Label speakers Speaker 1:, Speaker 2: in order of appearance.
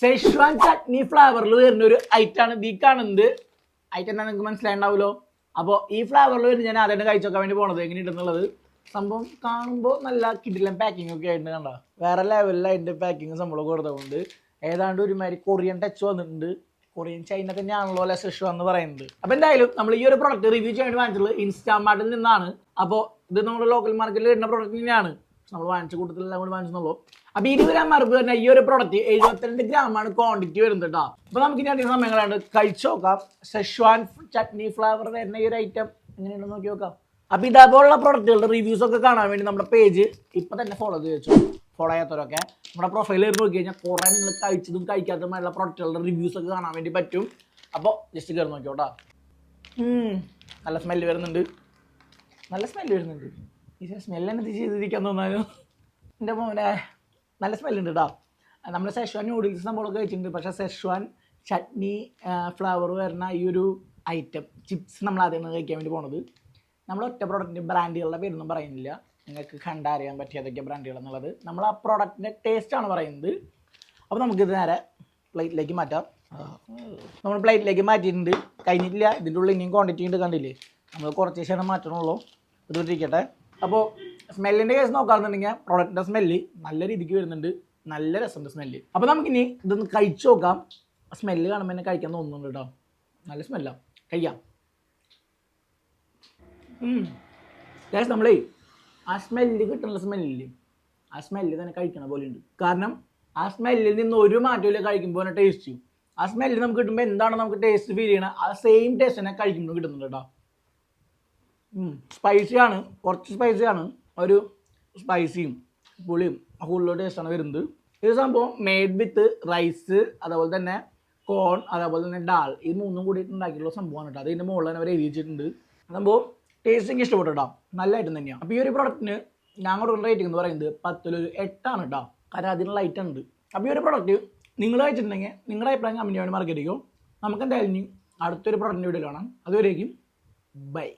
Speaker 1: Szechuan chutney ഫ്ലേവറിൽ വരുന്ന ഒരു item ആണ് ഈ കാണുന്നത്. ഐറ്റം എന്താ നിങ്ങൾക്ക് മനസ്സിലായിണ്ടാവുമല്ലോ അപ്പോൾ ഈ ഫ്ലേവറിൽ വരുന്ന ഞാൻ ആദ്യമായിട്ട് കഴിച്ചോക്കാൻ വേണ്ടി പോണത്. എങ്ങനെയുണ്ടെന്നുള്ളത് സംഭവം കാണുമ്പോൾ നല്ല കിടിലൻ പാക്കിംഗ് ഒക്കെ ആയിട്ട് കണ്ട? വേറെ ലെവലിലായിട്ട് പാക്കിങ് സംഭവം കൊടുത്തതുകൊണ്ട് ഏതാണ്ട് ഒരുമാതിരി കൊറിയൻ ടച്ച് വന്നിട്ടുണ്ട്. കൊറിയൻ ചൈന തന്നെയാണല്ലോ അല്ലെ സെഷു എന്ന് പറയുന്നത്. അപ്പോൾ എന്തായാലും നമ്മൾ ഈ ഒരു പ്രൊഡക്റ്റ് റിവ്യൂ ചെയ്യാൻ വേണ്ടി വാങ്ങിച്ചത് ഇൻസ്റ്റാമാർട്ടിൽ നിന്നാണ്. അപ്പോൾ ഇത് നമ്മുടെ ലോക്കൽ മാർക്കറ്റിൽ വരുന്ന പ്രൊഡക്റ്റ് തന്നെയാണ്. നമ്മൾ വാങ്ങിച്ച കൂട്ടത്തിലെല്ലാം കൂടി വാങ്ങിച്ചെന്നുള്ളൂ. അപ്പൊ ഇരുപത് ഗ്രാം മാർക്ക് തന്നെ ഈ ഒരു പ്രൊഡക്റ്റ് എഴുപത്തിരണ്ട് ആണ് ക്വാണ്ടിറ്റി വരുന്നത് കേട്ടോ അപ്പൊ നമുക്ക് ഇനി അധികം സമയങ്ങളാണ് കഴിച്ചു നോക്കാം. ചട്നി ഫ്ലേവർ വരുന്ന ഈ ഒരു ഐറ്റം എങ്ങനെയുണ്ടെന്ന് നോക്കി നോക്കാം. അപ്പൊ ഇതേപോലുള്ള പ്രോഡക്റ്റുകളുടെ റിവ്യൂസ് ഒക്കെ കാണാൻ വേണ്ടി നമ്മുടെ പേജ് ഇപ്പൊ തന്നെ ഫോളോ ചെയ്ത് വെച്ചു. ഫോളോ ചെയ്യാത്തവരൊക്കെ. നമ്മുടെ പ്രൊഫൈലിൽ നോക്കി കഴിഞ്ഞാൽ കുറേ നിങ്ങൾ കഴിച്ചതും കഴിക്കാത്തതുമായുള്ള പ്രോഡക്റ്റുകളുടെ റിവ്യൂസ് ഒക്കെ കാണാൻ വേണ്ടി പറ്റും. അപ്പോൾ ജസ്റ്റ് കയറി നോക്കിയോട്ടാ. നല്ല സ്മെല്ല് വരുന്നുണ്ട്. നല്ല സ്മെല്ല് വരുന്നുണ്ട്. ഈ സ്മെല്ലെന്നെ ചെയ്തിരിക്കാൻ തോന്നാലും എന്റെ മോനെ നല്ല സ്മെല്ലുണ്ട് കേട്ടോ നമ്മൾ സെഷ്വാൻ നൂഡിൽസ് നമ്മളൊക്കെ കഴിച്ചിട്ടുണ്ട്. പക്ഷേ സെഷ്വാൻ ചട്നി ഫ്ലവർ വരുന്ന ഈ ഒരു ഐറ്റം ചിപ്സ് നമ്മൾ ആദ്യമാണ് കഴിക്കാൻ വേണ്ടി പോണത്. നമ്മൾ ഒറ്റ പ്രോഡക്റ്റിന്റെ ബ്രാൻഡുകളുടെ പേരൊന്നും പറയുന്നില്ല. നിങ്ങൾക്ക് കണ്ടറിയാൻ പറ്റിയ ഏതൊക്കെ ബ്രാൻഡുകൾ എന്നുള്ളത്. നമ്മൾ ആ പ്രോഡക്റ്റിന്റെ ടേസ്റ്റാണ് പറയുന്നത്. അപ്പോൾ നമുക്കിത് നേരെ പ്ലേറ്റിലേക്ക് മാറ്റാം. നമ്മൾ പ്ലേറ്റിലേക്ക് മാറ്റിയിട്ടുണ്ട്. കഴിഞ്ഞിട്ടില്ല. ഇതിന്റെ ഉള്ളിൽ ഇനിയും ക്വാണ്ടിറ്റി ഉണ്ട് കണ്ടില്ലേ? നമ്മൾ കുറച്ച് ശേഷം മാറ്റണുള്ളൂ. ഇത് ഇരിക്കട്ടെ അപ്പോൾ സ്മെല്ലിന്റെ കേസ് നോക്കുകയാണെന്നുണ്ടെങ്കിൽ പ്രോഡക്റ്റിന്റെ സ്മെല്ല് നല്ല രീതിക്ക് വരുന്നുണ്ട്. നല്ല രസമുണ്ട് സ്മെല്ല് അപ്പോൾ നമുക്കിനി ഇതൊന്ന് കഴിച്ചു നോക്കാം. സ്മെല്ല് കാണുമ്പോൾ തന്നെ കഴിക്കാൻ തോന്നുന്നുണ്ട് കേട്ടോ നല്ല സ്മെല്ലാണ് കഴിക്കാം. ഗ്യാസ് നമ്മളേ ആ സ്മെല്ല് കിട്ടുന്ന സ്മെല്ല് ആ സ്മെല്ല് തന്നെ കഴിക്കണ പോലെ ഉണ്ട് കാരണം ആ സ്മെല്ലിൽ നിന്ന് ഒരു മാറ്റമില്ല കഴിക്കുമ്പോൾ തന്നെ ടേസ്റ്റ് ആ സ്മെല്ല് നമുക്ക് കിട്ടുമ്പോൾ എന്താണ് നമുക്ക് ടേസ്റ്റ് ഫീൽ ചെയ്യണം ആ സെയിം ടേസ്റ്റ് തന്നെ കഴിക്കുമ്പോൾ കിട്ടുന്നുണ്ട് കേട്ടോ സ്പൈസിയാണ് കുറച്ച് സ്പൈസിയാണ് ഒരു സ്പൈസിയും പുളിയും ഫുള്ളോ ടേസ്റ്റാണ് വരുന്നത്. ഇത് സംഭവം മെയ്ഡ് വിത്ത് റൈസ് അതേപോലെ തന്നെ കോൺ അതേപോലെ തന്നെ ഡാൽ ഈ മൂന്നും കൂടിയിട്ട് ഉണ്ടാക്കിയിട്ടുള്ള സംഭവമാണ് കേട്ടോ. അതിന്റെ മുകളിൽ തന്നെ അവർ എഴുതിയിട്ടുണ്ട്. സംഭവം ടേസ്റ്റിങ് ഇഷ്ടപ്പെട്ടു? കേട്ടോ നല്ല ഐറ്റം തന്നെയാണ് അപ്പോൾ ഈ ഒരു പ്രൊഡക്റ്റിന് ഞാൻ കൊടുക്കുന്ന റേറ്റിംഗ് എന്ന് പറയുന്നത് പത്തിലൊരു എട്ടാണ് കേട്ടോ. കാരണം അതിനുള്ള ഐറ്റം ഉണ്ട്. അപ്പോൾ ഈ ഒരു പ്രൊഡക്റ്റ് നിങ്ങൾ കഴിച്ചിട്ടുണ്ടെങ്കിൽ നിങ്ങളുടെ അഭിപ്രായം കമ്പനി വേണ്ടി നമുക്ക് എന്തായാലും അടുത്തൊരു പ്രൊഡക്റ്റിന്റെ വീഡിയോ കാണാം. അതുവരേക്കും ബൈ